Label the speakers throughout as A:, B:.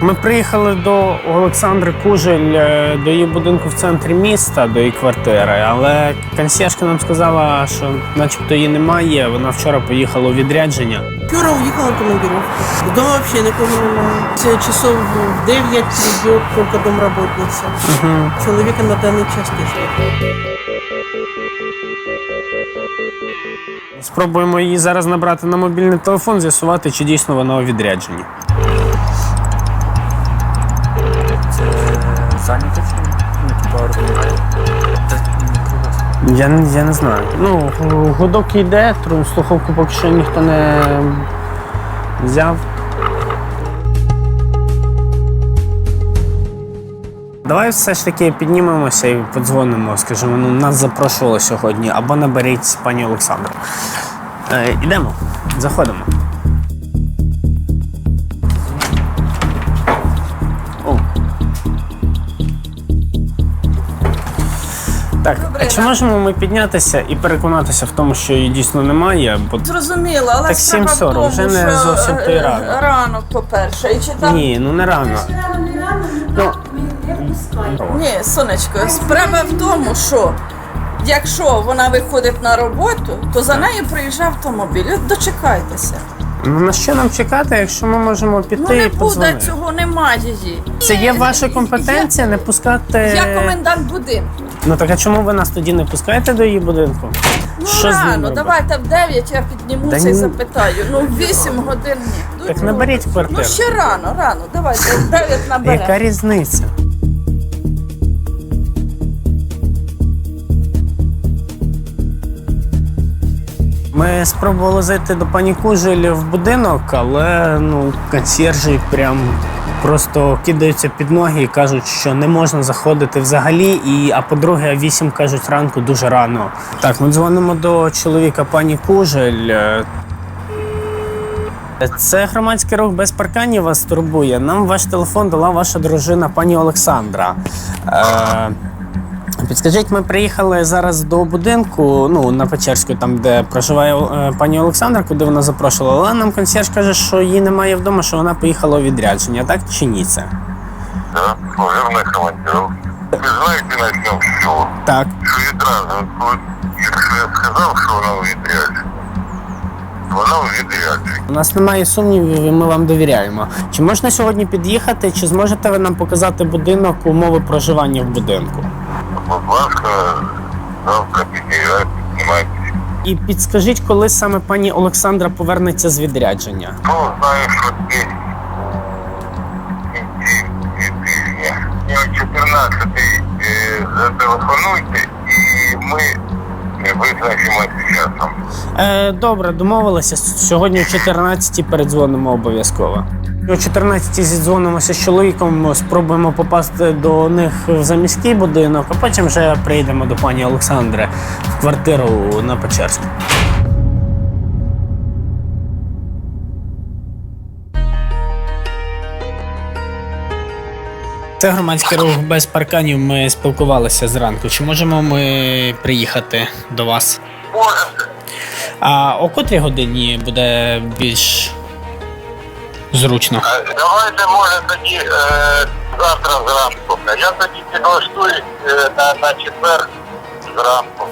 A: Ми приїхали до Олександри Кужель е, до її будинку в центрі міста, до її квартири, але консьєржка нам сказала, що начебто її немає. Вона вчора поїхала у відрядження.
B: Вчора уїхала в командировку. Дома взагалі нікого немає. Це часов 9 прийде тільки домработниця. Чоловіка на даний час теж.
A: Спробуємо її зараз набрати на мобільний телефон, з'ясувати, чи дійсно вона у відрядженні. Я, я не знаю. Ну, гудок йде, тру- слухавку поки що ніхто не взяв. Давай все ж таки піднімемося і подзвонимо, скажімо, ну, нас запрошували сьогодні, або наберіть пані Олександру. Е, ідемо, заходимо. Так, а чи можемо ми піднятися і переконатися в тому, що її дійсно немає? Бо
C: Зрозуміло, але
A: Так
C: справа в
A: 7:40,
C: тому,
A: вже не
C: що,
A: зовсім той
C: е,
A: ранок.
C: Ранок, по-перше. І чи там...
A: ні, ну не рано. Ну,
C: Ні, сонечко, справа в тому, що якщо вона виходить на роботу, то за нею приїжджає автомобіль. От Дочекайтеся.
A: Ну на що нам чекати, якщо ми можемо піти
C: Ну не
A: і
C: буде
A: подзвонити?
C: цього, нема її.
A: Це є ваша компетенція не пускати.
C: Я комендант будинку.
A: Ну так а чому ви нас тоді не пускаєте до її будинку?
C: Ну
A: Що з ним
C: рано,
A: робити?
C: давайте в 9 я піднімуся
A: Да
C: і
A: ні.
C: запитаю. Ну в 8 годин ні.
A: Так наберіть квартиру.
C: Ну ще рано, рано. Давайте в 9 наберемо.
A: Яка різниця? Ми спробували зайти до пані Кужель в будинок, але ну, консьержі прям просто кидаються під ноги і кажуть, що не можна заходити взагалі. І, а по-друге, вісім кажуть ранку дуже рано. Так, ми дзвонимо до чоловіка пані Кужель. Це громадський рух без парканів вас турбує. Нам ваш телефон дала ваша дружина пані Олександра. Е, підскажіть, ми приїхали зараз до будинку, ну на Печерську, там де проживає е, пані Олександра, куди вона запрошувала. Але нам консьерж каже, що її немає вдома, що вона поїхала у відрядження. Так чи ні це?
D: Да, служебная командировка. Вы знаете, начнем с чего?
A: Так.
D: Что відразу, от, якщо я сказав, що вона у відрядженні, вона у відрядженні.
A: У нас немає сумнівів, і ми вам довіряємо. Чи можна сьогодні під'їхати, чи зможете ви нам показати будинок, умови проживання в будинку?
D: Будь ласка, завтра піднімайтеся.
A: І підскажіть, коли саме пані Олександра повернеться з відрядження?
D: Ну, знаю, що десь в кінці тижня. І 14 е, зателефонуйте, і ми визначимося з часом.
A: Е, добре, домовилися. Сьогодні о 14 передзвонимо обов'язково. О 14 зідзвонимося з чоловіком, спробуємо попасти до них в заміський будинок, а потім вже прийдемо до пані Олександри в квартиру на Печерську. Це громадський рух без парканів. Ми спілкувалися зранку. Чи можемо ми приїхати до вас?
D: Можете.
A: А о котрій годині буде більш зручно?
D: Е, Давайте, може, тоді е, завтра зранку. Я тоді підлаштуюсь е, на, на четвер зранку.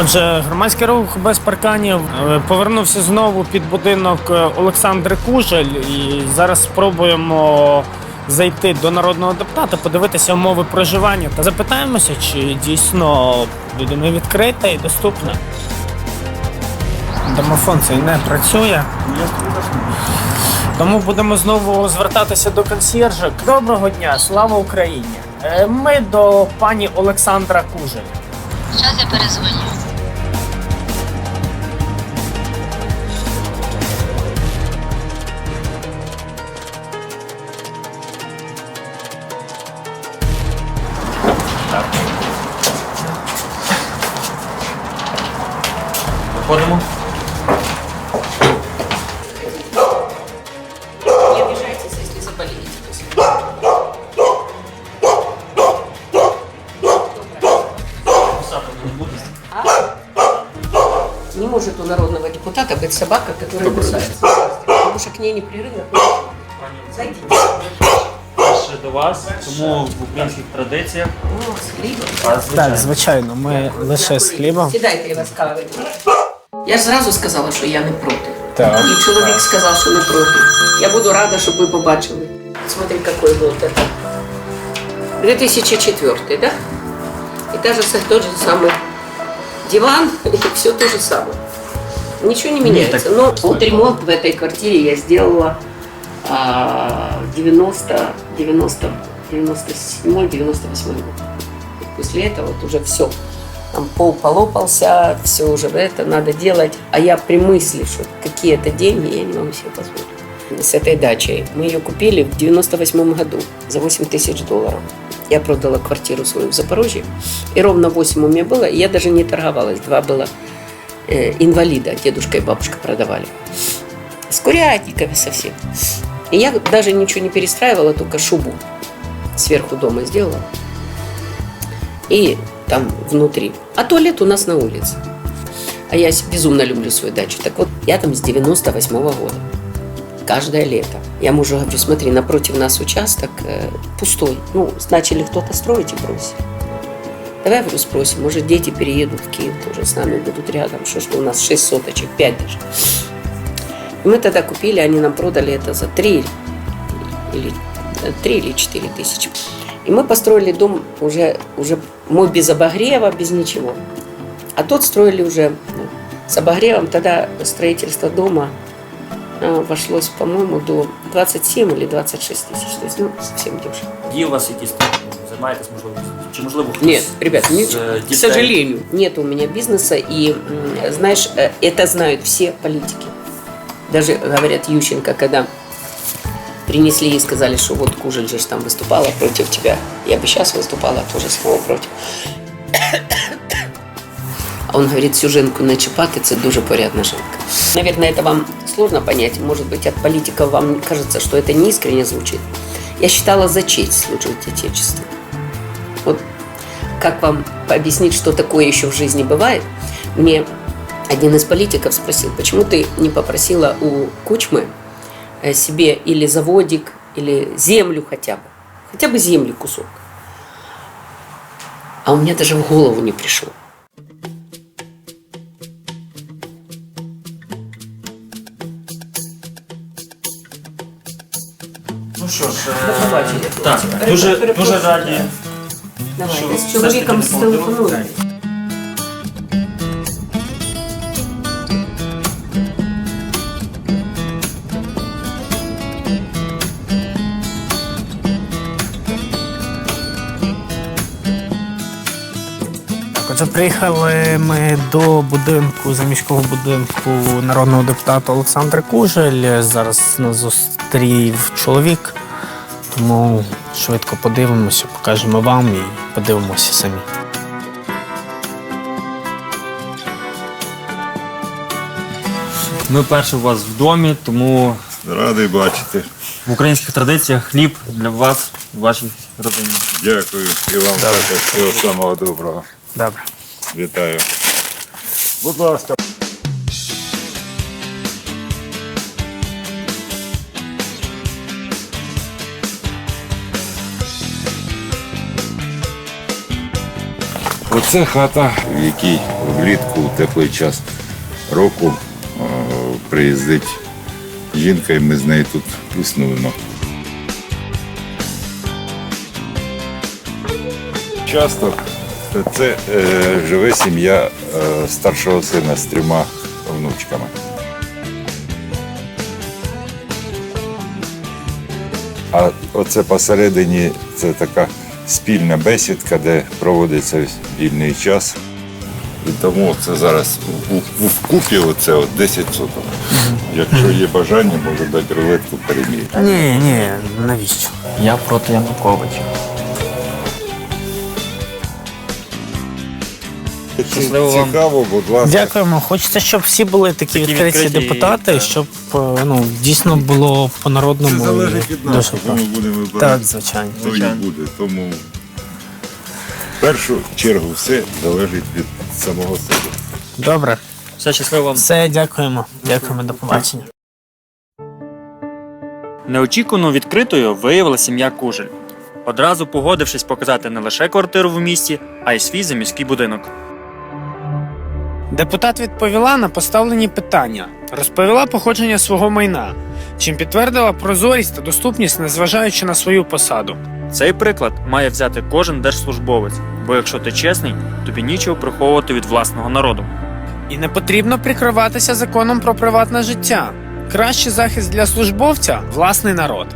A: Отже, громадський рух без парканів е, повернувся знову під будинок е, Олександри Кужель, і зараз спробуємо зайти до народного депутата, подивитися умови проживання та запитаємося, чи дійсно будинок відкрита і доступна. Домофон цей не працює. Тому будемо знову звертатися до консьєржа. Доброго дня, слава Україні! Е, Ми до пані Олександра Кужель.
E: Зараз я перезвоню. может у народного депутата быть собака, которая кусается. Потому что к ней непрерывно. Зайдите.
F: Ще до вас, тому в українських традиціях
E: О, с хлебом.
F: а,
A: Так,
F: звичайно.
A: звичайно, ми лише з хлібом.
E: Сідайте, ласкавий. Я ж зразу сказала, що я не проти.
A: Так.
E: І чоловік сказав, що не проти. Я буду рада, щоб ви побачили. Смотри, какой был это. 2004, да? И та же, с- тот же самый диван, и все то же самое. Ничего не меняется.
F: так-
E: Но вот ремонт в этой квартире я сделала а, 90, 90, 97, 98 год. И после этого вот уже все. Там пол полопался, все уже это надо делать. А я при мысли, что какие-то деньги я не могу себе позволить. С этой дачей. Мы ее купили в 98 году за 8 тысяч долларов. Я продала квартиру свою в Запорожье. И ровно 8 у меня было. И я даже не торговалась. Два было инвалида. Дедушка и бабушка продавали. С курятниками совсем. И я даже ничего не перестраивала, только шубу сверху дома сделала. И там внутри. А туалет у нас на улице. А я безумно люблю свою дачу. Так вот, я там с 98 года. Каждое лето. Я мужу говорю, смотри, напротив нас участок э, пустой. Ну, начали кто-то строить и бросили. Давай, говорю, спросим, может, дети переедут в Киев тоже с нами будут рядом. Что, что у нас 6 соточек, 5 даже. И мы тогда купили, они нам продали это за 3 или, 3 или 4 тысячи. И мы построили дом уже, уже мой без обогрева, без ничего. А тот строили уже ну, с обогревом. Тогда строительство дома а, вошлось, по-моему, до 27 или 26 тысяч. То есть, ну, совсем дешево.
F: Є у вас якісь там, займаєтесь, можливо, чи можливо хтось
E: Нет, ребят,
F: з,
E: не-
F: е,
E: к
F: дітей?
E: сожалению, нет у меня бизнеса. И, м, знаешь, э, это знают все политики. Даже, говорят, Ющенко, когда принесли и сказали, что вот Кужель же ж там выступала против тебя. Я бы сейчас выступала тоже снова против. А он говорит, всю жінку не чіпати, це дуже порядна жінка. Наверное, это вам сложно понять. Может быть, от политиков вам кажется, что это не искренне звучит. Я считала за честь служить Отечеству. Вот как вам объяснить, что такое еще в жизни бывает? Мне один из политиков спросил, почему ты не попросила у Кучмы э, себе или заводик, или землю хотя бы. Хотя бы земли кусок. А у меня даже в голову не пришло.
F: Ну що ж, е,
E: побачення.
F: так, дуже, дуже раді.
E: Давай,
F: Що,
E: я
F: все
E: з чоловіком.
A: Так, отже, приїхали ми до будинку, заміського будинку народного депутата Олександра Кужель. Зараз нас зустрів чоловік, тому швидко подивимося, покажемо вам і подивимося самі.
F: Ми перші у вас в домі, тому
G: Радий бачити.
F: в українських традиціях хліб для вас, вашій родині.
G: Дякую і вам також всього самого доброго.
A: Добре.
G: Вітаю. Будь ласка. Оце хата, в якій влітку у теплий час року е, приїздить жінка, і ми з нею тут існуємо. Часто це е, живе сім'я е, старшого сина з трьома внучками. А оце посередині це така спільна бесідка, де проводиться вільний час. І тому це зараз вкупі оце от 10 соток. Якщо є бажання, можу дати рулетку переміряти.
A: Ні, ні, навіщо?
F: Я проти Януковича. Щасливо вам.
G: Цікаво, будь ласка.
A: Дякуємо. Хочеться, щоб всі були такі,
F: Такі
A: відкриті,
F: відкриті,
A: депутати,
F: так.
A: щоб е, ну, дійсно було по
G: Це
A: народному.
G: залежить від нас,
A: Дуже просто.
G: ми будемо
A: Так, звичайно.
G: То і
F: Звичайно.
G: буде. Тому в першу чергу все залежить від самого себе.
A: Добре.
F: Все щасливо вам.
A: Все, дякуємо. Дякуємо, до побачення.
F: Неочікувано відкритою виявила сім'я Кужель, одразу погодившись показати не лише квартиру в місті, а й свій заміський будинок.
A: Депутат відповіла на поставлені питання, розповіла походження свого майна, чим підтвердила прозорість та доступність, незважаючи на свою посаду.
F: Цей приклад має взяти кожен держслужбовець, бо якщо ти чесний, тобі нічого приховувати від власного народу.
A: І не потрібно прикриватися законом про приватне життя. Кращий захист для службовця власний народ.